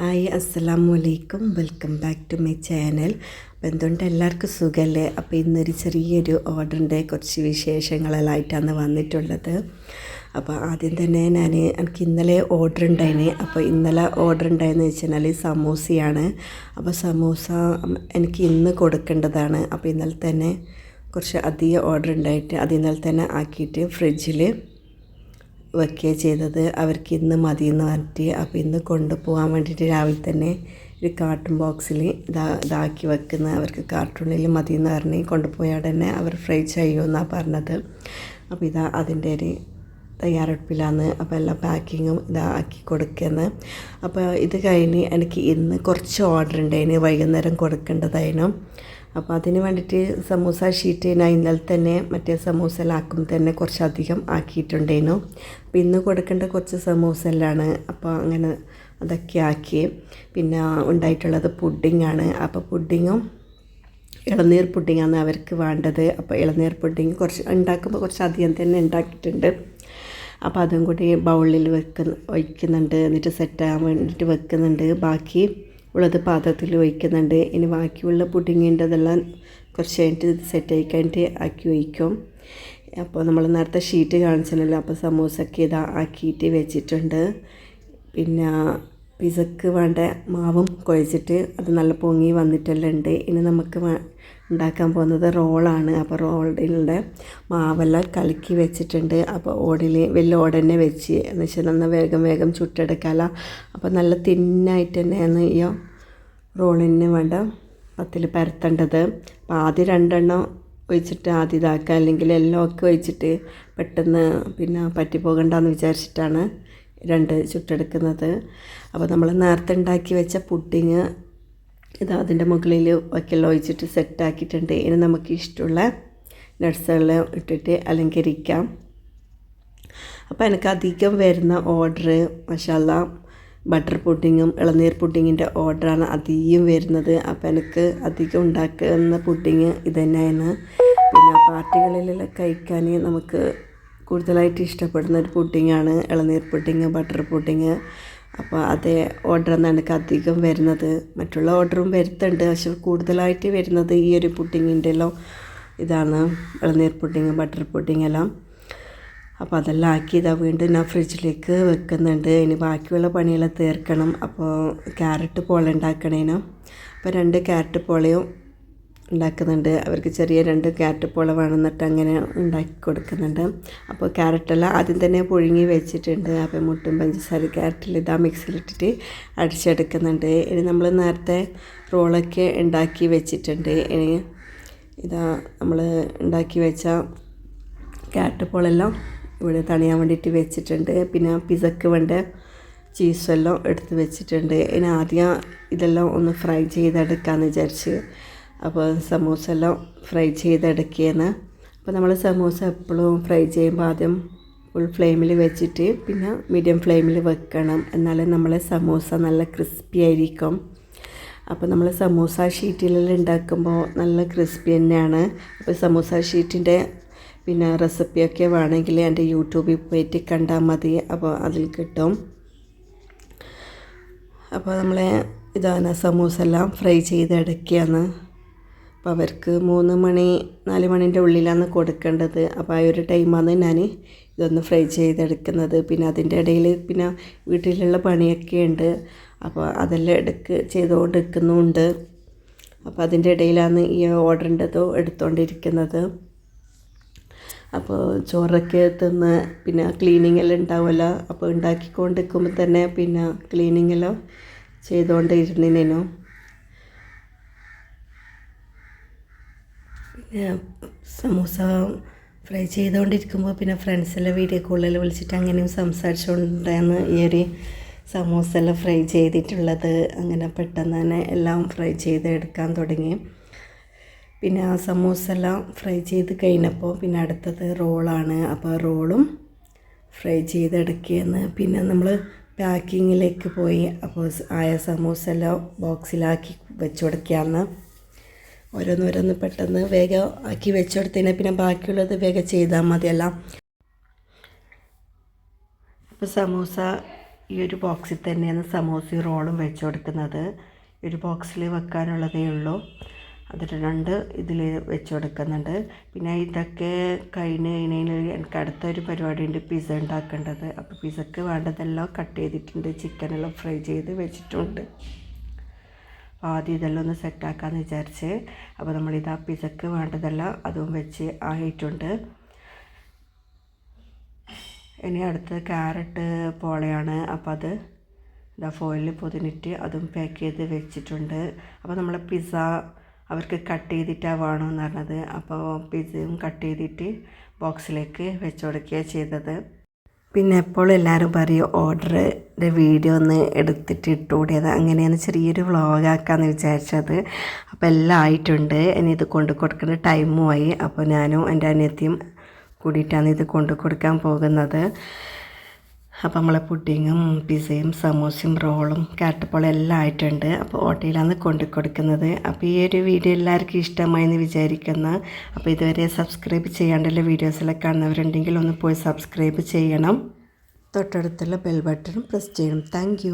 Hi അസ്സലാമു അലൈക്കും welcome back to my channel. അപ്പോൾ എന്തുകൊണ്ട് എല്ലാവർക്കും സുഖമല്ലേ അപ്പോൾ ഇന്നൊരു ചെറിയൊരു ഓർഡറിന്റെ കുറച്ച് വിശേഷങ്ങളെല്ലാമായിട്ടാണ് വന്നിട്ടുള്ളത്. അപ്പോൾ ആദ്യം തന്നെ ഞാൻ എനിക്ക് ഇന്നലെ ഓർഡർ ഉണ്ടായിന് അപ്പോൾ ഇന്നലെ ഓർഡർ ഉണ്ടായെന്ന് വെച്ചാൽ സമൂസയാണ്. അപ്പോൾ സമൂസ എനിക്ക് ഇന്ന് കൊടുക്കേണ്ടതാണ്. അപ്പോൾ ഇന്നലെ തന്നെ കുറച്ച് അധികം ഓർഡർ ഉണ്ടായിട്ട് അത് ഇന്നലെ തന്നെ ആക്കിയിട്ട് ഫ്രിഡ്ജിൽ വെക്കുകയാണ് ചെയ്തത്. അവർക്ക് ഇന്ന് മതി എന്ന് പറഞ്ഞിട്ട് അപ്പോൾ ഇന്ന് കൊണ്ടുപോകാൻ വേണ്ടിയിട്ട് രാവിലെ തന്നെ ഒരു കാർട്ടൺ ബോക്സിൽ ഇതാ ഇതാക്കി വെക്കുന്ന അവർക്ക് കാർട്ടൂണിൽ മതി എന്ന് പറഞ്ഞ് കൊണ്ടുപോയാൽ തന്നെ അവർ ഫ്രൈ ചെയ്യുമെന്നാണ് പറഞ്ഞത്. അപ്പോൾ ഇതാ അതിന്റെ ഒരു തയ്യാറെടുപ്പിലാണ്. അപ്പോൾ എല്ലാ പാക്കിങ്ങും ഇതാ ആക്കി കൊടുക്കുന്നത് അപ്പോൾ ഇത് കഴിഞ്ഞ് എനിക്ക് ഇന്ന് കുറച്ച് ഓർഡർ ഉണ്ടായിന് വൈകുന്നേരം കൊടുക്കേണ്ടതായിരുന്നു അപ്പോൾ അതിന് വേണ്ടിയിട്ട് സമൂസ ഷീറ്റ് ഞാൻ ഇന്നലെ തന്നെ മറ്റേ സമൂസയിലാക്കും തന്നെ കുറച്ചധികം ആക്കിയിട്ടുണ്ടായിരുന്നു. അപ്പോൾ ഇന്ന് കൊടുക്കേണ്ട കുറച്ച് സമൂസയിലാണ് അപ്പോൾ അങ്ങനെ അതൊക്കെ ആക്കി. പിന്നെ ഉണ്ടായിട്ടുള്ളത് പുഡിങ്ങാണ് അപ്പോൾ പുഡിങ്ങും ഇളനീർ പുഡിങ്ങാണ് അവർക്ക് വേണ്ടത്. അപ്പോൾ ഇളനീർ പുഡിങ് കുറച്ച് ഉണ്ടാക്കുമ്പോൾ കുറച്ച് അധികം തന്നെ ഉണ്ടാക്കിയിട്ടുണ്ട്. അപ്പോൾ അതും കൂടി ബൗളിൽ വെക്കുന്ന ഒഴിക്കുന്നുണ്ട് എന്നിട്ട് സെറ്റാകാൻ വേണ്ടിയിട്ട് വെക്കുന്നുണ്ട്. ബാക്കി ഉള്ളത് പാത്രത്തിൽ ഒഴിക്കുന്നുണ്ട് ഇനി ബാക്കിയുള്ള പുഡിങ്ങിന്റെതെല്ലാം കുറച്ച് കഴിഞ്ഞിട്ട് സെറ്റ് കഴിഞ്ഞിട്ട് ആക്കി ഒഴിക്കും അപ്പോൾ നമ്മൾ നേരത്തെ ഷീറ്റ് കാണിച്ചല്ലോ അപ്പോൾ സമൂസൊക്കെ ഇതാ ആക്കിയിട്ട് വെച്ചിട്ടുണ്ട്. പിന്നെ പിസക്ക് വേണ്ട മാവും കുഴച്ചിട്ട് അത് നല്ല പൊങ്ങി വന്നിട്ടെല്ലാം ഉണ്ട്. ഇനി നമുക്ക് ഉണ്ടാക്കാൻ പോകുന്നത് റോളാണ്. അപ്പോൾ റോളിന്റെ മാവെല്ലാം കലക്കി വെച്ചിട്ടുണ്ട്. അപ്പോൾ ഓടിൽ വലിയ ഓടന്നെ വെച്ച് എന്ന് വെച്ചാൽ നന്ന വേഗം വേഗം ചുട്ടെടുക്കാല. അപ്പോൾ നല്ല തിന്നായിട്ട് തന്നെയാണ് ഈ റോളിന് വേണ്ട പത്തിൽ പരത്തേണ്ടത്. അപ്പോൾ ആദ്യം രണ്ടെണ്ണം ഒഴിച്ചിട്ട് ആദ്യം ഇതാക്കുക. അല്ലെങ്കിൽ എല്ലാം ഒക്കെ ഒഴിച്ചിട്ട് പെട്ടെന്ന് പിന്നെ പറ്റിപ്പോകണ്ടെന്ന് വിചാരിച്ചിട്ടാണ് രണ്ട് ചുട്ടെടുക്കുന്നത്. അപ്പോൾ നമ്മൾ നേരത്തെ ഉണ്ടാക്കി വെച്ച പുഡിങ് ഇത് അതിന്റെ മുകളിൽ വയ്ക്കെല്ലാം ഒഴിച്ചിട്ട് സെറ്റാക്കിയിട്ടുണ്ട് ഇനി നമുക്ക് ഇഷ്ടമുള്ള നട്ട്സുകളെല്ലാം ഇട്ടിട്ട് അലങ്കരിക്കാം. അപ്പോൾ എനിക്ക് അധികം വരുന്ന ഓർഡർ മഷാല ബട്ടർ പുഡിങ്ങും ഇളനീർ പുഡിങ്ങിന്റെ ഓർഡറാണ് അധികം വരുന്നത്. അപ്പോൾ എനിക്ക് അധികം ഉണ്ടാക്കുന്ന പുഡിങ് ഇത് തന്നെയാണ് പിന്നെ പാർട്ടികളിലെല്ലാം കഴിക്കാൻ നമുക്ക് കൂടുതലായിട്ട് ഇഷ്ടപ്പെടുന്ന ഒരു പുഡിങ്ങാണ് ഇളനീർ പുഡിങ് ബട്ടർ പുഡിങ് അപ്പോൾ അതേ ഓർഡർ എനിക്ക് അധികം വരുന്നത്. മറ്റുള്ള ഓർഡറും വരുത്തുന്നുണ്ട്. പക്ഷെ കൂടുതലായിട്ട് വരുന്നത് ഈ ഒരു പുഡിങ്ങിന്റെ എല്ലാം ഇതാണ്. ഇളനീർ പുഡിങ് ബട്ടർ പുഡിങ് എല്ലാം. അപ്പോൾ അതെല്ലാം ആക്കി ഇതാ വീണ്ടും ഞാൻ ഫ്രിഡ്ജിലേക്ക് വെക്കുന്നുണ്ട്. ഇനി ബാക്കിയുള്ള പണിയെല്ലാം തീർക്കണം. അപ്പോൾ ക്യാരറ്റ് പോള ഉണ്ടാക്കണേനും. അപ്പോൾ രണ്ട് ക്യാരറ്റ് പോളയും ഉണ്ടാക്കുന്നുണ്ട്. അവർക്ക് ചെറിയ രണ്ട് ക്യാരറ്റ് പോള വേണമെന്നിട്ട് അങ്ങനെ ഉണ്ടാക്കി കൊടുക്കുന്നുണ്ട്. അപ്പോൾ ക്യാരറ്റെല്ലാം ആദ്യം തന്നെ പുഴുങ്ങി വെച്ചിട്ടുണ്ട്. അപ്പോൾ മുട്ടും പഞ്ചസാര ക്യാരറ്റിൽ ഇതാ മിക്സിയിലിട്ടിട്ട് അടിച്ചെടുക്കുന്നുണ്ട്. ഇനി നമ്മൾ നേരത്തെ റോളൊക്കെ ഉണ്ടാക്കി വെച്ചിട്ടുണ്ട്. ഇനി ഇതാ നമ്മൾ ഉണ്ടാക്കി വെച്ച ക്യാരറ്റ് പോളെല്ലാം ഇവിടെ തണിയാൻ വേണ്ടിയിട്ട് വെച്ചിട്ടുണ്ട്. പിന്നെ പിസക്ക് വേണ്ട ചീസെല്ലാം എടുത്ത് വെച്ചിട്ടുണ്ട്. ഇനി ആദ്യം ഇതെല്ലാം ഒന്ന് ഫ്രൈ ചെയ്തെടുക്കാമെന്ന് വിചാരിച്ച് അപ്പോൾ സമൂസ എല്ലാം ഫ്രൈ ചെയ്തെടുക്കുകയാണ് അപ്പോൾ നമ്മൾ സമൂസ എപ്പോഴും ഫ്രൈ ചെയ്യുമ്പോൾ ആദ്യം ഫുൾ ഫ്ലെയിമിൽ വെച്ചിട്ട് പിന്നെ മീഡിയം ഫ്ലെയിമിൽ വെക്കണം. എന്നാലേ നമ്മളെ സമൂസ നല്ല ക്രിസ്പി ആയിരിക്കും. അപ്പോൾ നമ്മൾ സമൂസ ഷീറ്റിലെല്ലാം ഉണ്ടാക്കുമ്പോൾ നല്ല ക്രിസ്പി തന്നെയാണ്. അപ്പോൾ സമൂസ ഷീറ്റിന്റെ പിന്നെ റെസിപ്പിയൊക്കെ വേണമെങ്കിൽ എന്റെ യൂട്യൂബിൽ പോയിട്ട് കണ്ടാൽ മതി. അപ്പോൾ അതിൽ കിട്ടും. അപ്പോൾ നമ്മളെ ഇതാണ് സമൂസ എല്ലാം ഫ്രൈ ചെയ്തെടുക്കുകയാണ് അപ്പോൾ അവർക്ക് മൂന്ന് മണി നാല് മണീന്റെ ഉള്ളിലാണ് കൊടുക്കേണ്ടത്. അപ്പോൾ ആ ഒരു ടൈമാണ് ഞാൻ ഇതൊന്ന് ഫ്രൈ ചെയ്തെടുക്കുന്നത്. പിന്നെ അതിന്റെ ഇടയിൽ പിന്നെ വീട്ടിലുള്ള പണിയൊക്കെ ഉണ്ട്. അപ്പോൾ അതെല്ലാം എടുക്ക് ചെയ്തുകൊണ്ടിരിക്കുന്നുമുണ്ട് അപ്പോൾ അതിന്റെ ഇടയിലാണ് ഈ ഓർഡറിന്റെതോ എടുത്തുകൊണ്ടിരിക്കുന്നത് അപ്പോൾ ചോറൊക്കെ തിന്ന് പിന്നെ ക്ലീനിങ് എല്ലാം ഉണ്ടാവുമല്ലോ. അപ്പോൾ ഉണ്ടാക്കിക്കൊണ്ടിരിക്കുമ്പോൾ തന്നെ പിന്നെ ക്ലീനിങ് എല്ലാം ചെയ്തുകൊണ്ട് ഇരുന്നിനു പിന്നെ സമൂസ ഫ്രൈ ചെയ്തുകൊണ്ടിരിക്കുമ്പോൾ പിന്നെ ഫ്രണ്ട്സെല്ലാം വീഡിയോ കോളിൽ വിളിച്ചിട്ട് അങ്ങനെയും സംസാരിച്ചുകൊണ്ടാണ് ഈ ഒരു സമൂസ എല്ലാം ഫ്രൈ ചെയ്തിട്ടുള്ളത് അങ്ങനെ പെട്ടെന്ന് തന്നെ എല്ലാം ഫ്രൈ ചെയ്ത് എടുക്കാൻ തുടങ്ങി. പിന്നെ ആ സമൂസ എല്ലാം ഫ്രൈ ചെയ്ത് കഴിഞ്ഞപ്പോൾ പിന്നെ അടുത്തത് റോളാണ്. അപ്പോൾ റോളും ഫ്രൈ ചെയ്തെടുക്കുകയെന്ന് പിന്നെ നമ്മൾ പാക്കിങ്ങിലേക്ക് പോയി. അപ്പോൾ ആയ സമൂസ എല്ലാം ബോക്സിലാക്കി വെച്ച് കൊടുക്കുകയാണ്. ഓരോന്നോരോന്ന് പെട്ടെന്ന് വേഗം ആക്കി വെച്ചെടുത്തതിനെ പിന്നെ ബാക്കിയുള്ളത് വേഗം ചെയ്താൽ മതിയല്ല. അപ്പോൾ സമൂസ ഈ ഒരു ബോക്സിൽ തന്നെയാണ് സമൂസ റോളും വെച്ച് കൊടുക്കുന്നത് ഒരു ബോക്സിൽ വെക്കാനുള്ളതേ ഉള്ളൂ. അതിൽ രണ്ട് ഇതിൽ വെച്ച് കൊടുക്കുന്നുണ്ട് പിന്നെ ഇതൊക്കെ കഴിഞ്ഞ് കഴിഞ്ഞാൽ എനിക്ക് അടുത്തൊരു പരിപാടിയുണ്ട് പിസ്സ ഉണ്ടാക്കേണ്ടത്. അപ്പോൾ പിസ്സക്ക് വേണ്ടതെല്ലാം കട്ട് ചെയ്തിട്ടുണ്ട്. ചിക്കനെല്ലാം ഫ്രൈ ചെയ്ത് വെച്ചിട്ടുണ്ട്. ആദ്യം ഇതെല്ലാം ഒന്ന് സെറ്റാക്കാമെന്ന് വിചാരിച്ച്. അപ്പോൾ നമ്മളിത് പിസക്ക് വേണ്ടതെല്ലാം അതും വെച്ച് ആയിട്ടുണ്ട്. ഇനി അടുത്ത് ക്യാരറ്റ് പോളയാണ്. അപ്പോൾ അത് ഇതാ ഫോയിലിൽ പൊതിഞ്ഞിട്ട് അതും പാക്ക് ചെയ്ത് വെച്ചിട്ടുണ്ട്. അപ്പോൾ നമ്മൾ പിസ്സ അവർക്ക് കട്ട് ചെയ്തിട്ടാണ് വേണമെന്ന് പറഞ്ഞത്. അപ്പോൾ പിസ്സയും കട്ട് ചെയ്തിട്ട് ബോക്സിലേക്ക് വെച്ച് കൊടുക്കുകയാണ് ചെയ്തത്. പിന്നെ എപ്പോഴും എല്ലാവരും പറയും ഓർഡറിന്റെ വീഡിയോ ഒന്ന് എടുത്തിട്ട് ഇട്ടുകൂടിയത് അങ്ങനെയാണ് ചെറിയൊരു വ്ളോഗാക്കാമെന്ന് വിചാരിച്ചത്. അപ്പോൾ എല്ലാം ആയിട്ടുണ്ട്. ഇനി ഇത് കൊണ്ടു കൊടുക്കുന്ന ടൈമും ആയി. അപ്പോൾ ഞാനും എന്റെ അനിയത്തിയും കൂടിയിട്ടാണ് ഇത് കൊണ്ടു കൊടുക്കാൻ പോകുന്നത്. അപ്പോൾ നമ്മളെ പുഡിങ്ങും പിസയും സമോസയും റോളും കാട്ടപ്പോളും എല്ലാം ആയിട്ടുണ്ട്. അപ്പോൾ ഓട്ടയിലാണ് കൊണ്ടു കൊടുക്കുന്നത്. അപ്പോൾ ഈ ഒരു വീഡിയോ എല്ലാവർക്കും ഇഷ്ടമായി എന്ന് വിചാരിക്കുന്നു. അപ്പോൾ ഇതുവരെ സബ്സ്ക്രൈബ് ചെയ്യാണ്ടുള്ള വീഡിയോസിലൊക്കെ കാണുന്നവരുണ്ടെങ്കിൽ ഒന്ന് പോയി സബ്സ്ക്രൈബ് ചെയ്യണം. തൊട്ടടുത്തുള്ള ബെൽ ബട്ടൺ പ്രസ് ചെയ്യണം. താങ്ക്